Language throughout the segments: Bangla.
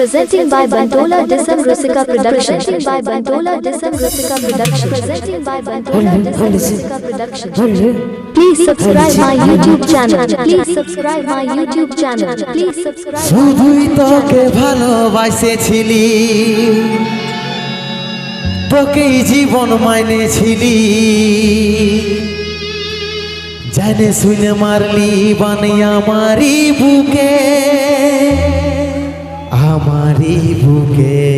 Presenting by Bantola Disam Rusika Production. Presenting by Bantola Disam Rusika Production. Presenting by Bantola Disam Rusika Production. Please subscribe my YouTube channel. Please subscribe my YouTube channel. Please subscribe. শুধুই তোকে ভালোবাসেছিলি তোকেই জীবন মাইনেছিলি জানে শুনে মারলি বানি আমারি বুকে আমারি বুকে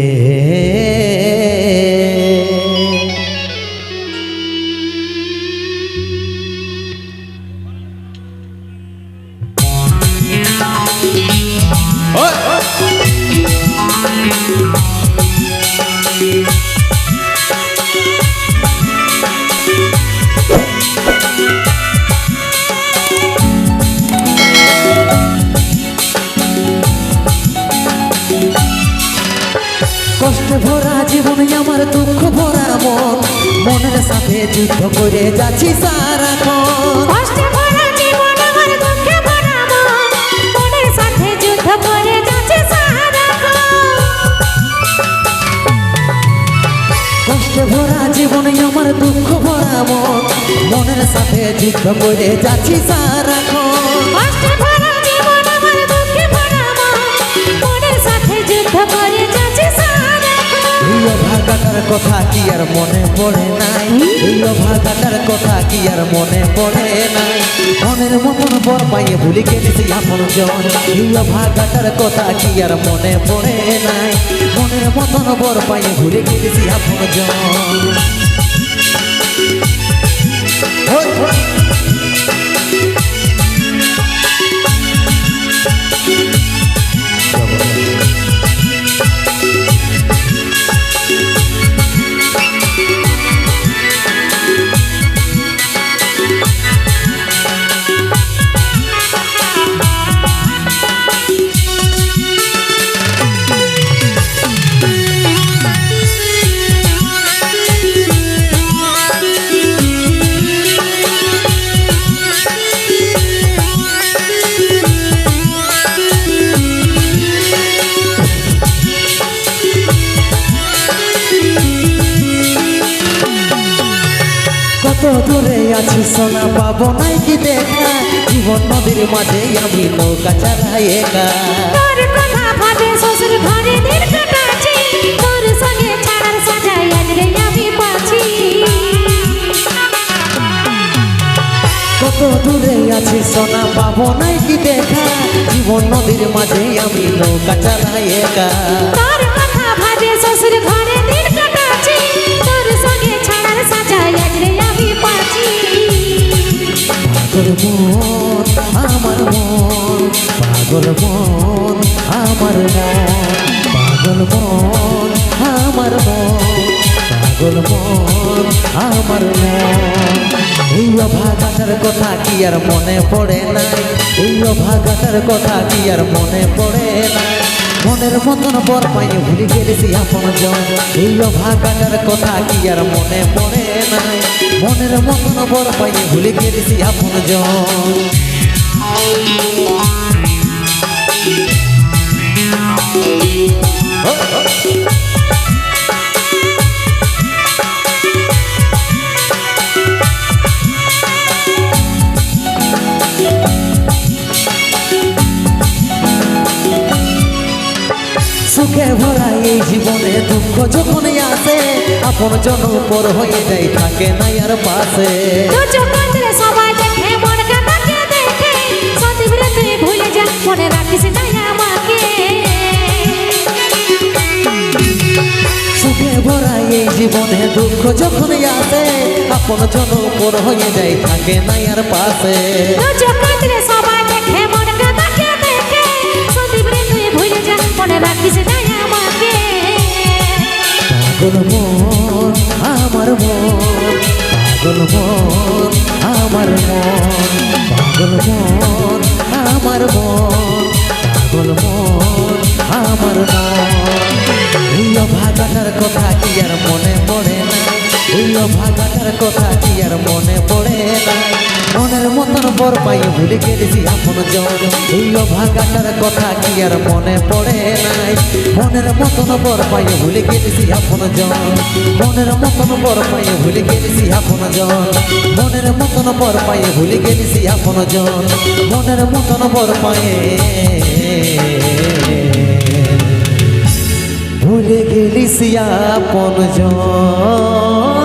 ভরা জীবন আমার দুঃখ ভরা মন। মনের সাথে যুদ্ধ করে যাচ্ছি সারাক্ষণ কষ্টে ভরা জীবন আমার দুঃখে ভরা মন। মনের সাথে যুদ্ধ করে যাচ্ছে সারাক্ষণ ভাগাটার কথা কি আর মনে পড়ে নাই? এই ভাতাটার কথা কি আর মনে পড়ে নাই? মনের মতন বর পাইয়ে ভুলে গেছি আপন জন। এই ভাতাটার কথা কি আর মনে পড়ে নাই? মনের মতন বর পাইয়ে ভুলে গেছি আপন জন। কত দূরে আছি সোনা পাবো নাই কি দেখা? জীবন নদীর মাঝে আমি নৌকা চালাই একা। তোর কথা ভাবে শ্বশুর ঘরে দিন কাটাচ্ছি। তোর সঙ্গে ছাড়ার সাজাই আজ রে আমি পাচ্ছি কত দূরে আছি সোনা পাবো নাই কি দেখা? জীবন নদীর মাঝে আমি নৌকা চালাই একা। তোর আমার পাগল মন, আমার পাগল মন, আমার এই অভাগাটার কথা কি আর মনে পড়ে নাই? এই অভাগাটার কথা কি আর মনে পড়ে নাই? মনের মতন বর পাইনি ভুলে গেছি আপন জন। এই অভাগাটার কথা কি আর মনে পড়ে নাই? মনের মতন বর পাইনি ভুলে গেছি আপন জন। সুখে ভরা এই জীবনে দুঃখ যখন আসে, আপন জন পর হয়ে যায়, থাকে না আর পাশে। সবাই ভুলে যা, মনে রাখিস না সুখে ভরা এই জীবনে দুঃখ যখন আসে আপন জন পর হয়ে যায় থাকে না আর পাশে। দেখে দেখে? পাগল মন আমার মন পাগল মন আমার মন পাগল মন আমার মন পাগল মন আমার মন। ভাগাটার কথা কি আর মনে পড়ে না? এই ভাগাটার কথা কি আর মনে পড়ে না? মনের মতন বর পাই ভুলে গেছি আপন জন। এই ভাগাটার কথা কি আর মনে পড়ে নাই? মনের মতন বর পাই ভুলে গেছি আপন জন। মনের মতন বর পাই ভুলে গেছি আপন জন। মনের মতন বর পাই ভুলে গেছি আপন জন। মনের মতন বর পায়ে ভুলে গেলিস আপন জন।